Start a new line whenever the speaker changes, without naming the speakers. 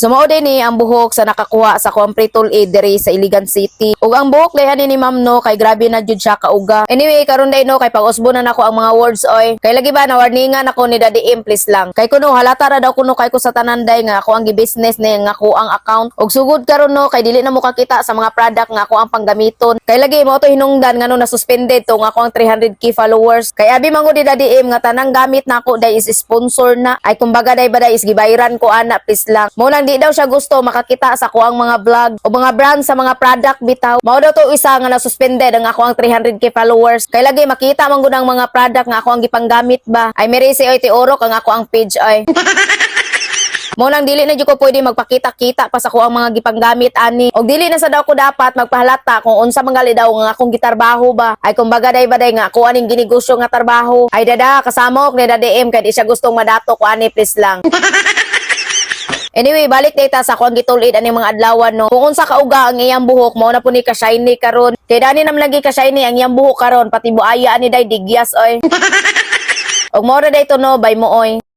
Sumao din ni ang buhok sa nakakuha sa Compretol Aid diri sa Iligan City. Ug ang buhok lehan ni Ma'am no kay grabe na jud siya kauga. Anyway, karon day no kay pag-usbo na nako ang mga words oy. Kay lagi ba na warningan ako ni Daddy M please lang. Kay kuno halata ra daw kuno kay ko sa tananday nga ako ang gi-business ni nga ako ang account. Ug sugod karon no kay dili na mo kakita sa mga product nga ako ang panggamiton. Kay lagi mo to hinungdan nga no na suspended to nga ako ang 300k followers. Kay abi mango di Daddy M nga tanang gamit na ako day is sponsor na. Ay kumbaga day ba day is gibayaran ko ana please lang. Mo lang di daw siya gusto makakita sa ako ang mga vlog o mga brand sa mga product bitaw. Mao daw to isa nga na suspended ang ako ang 300k followers. Kay lagi makita man gud ang mga product nga ako ang gipanggamit ba. Ay mere si oy tiorok ang ako ang page ay. Mo nang dili na ko pwede magpakita-kita pa sa ko ang mga gipanggamit ani. Og dili na sa daw ko dapat magpahalata kung unsa mangali daw nga akong gitarbaho ba. Ay kumbaga day baday nga ako aning ginigusyo nga trabaho. Ay dada kasama ko ni Dada M kay di siya gustong madato ko ani please lang. Anyway, balik data sa akong gitulid ani mga adlawan no. Kung unsa kauga ang iyang buhok mao na po ni ka shiny karon. Kay dani nam lagi ka shiny ang iyang buhok karon pati buaya ani day digyas oy. Og mo ra day to no bay mo oy.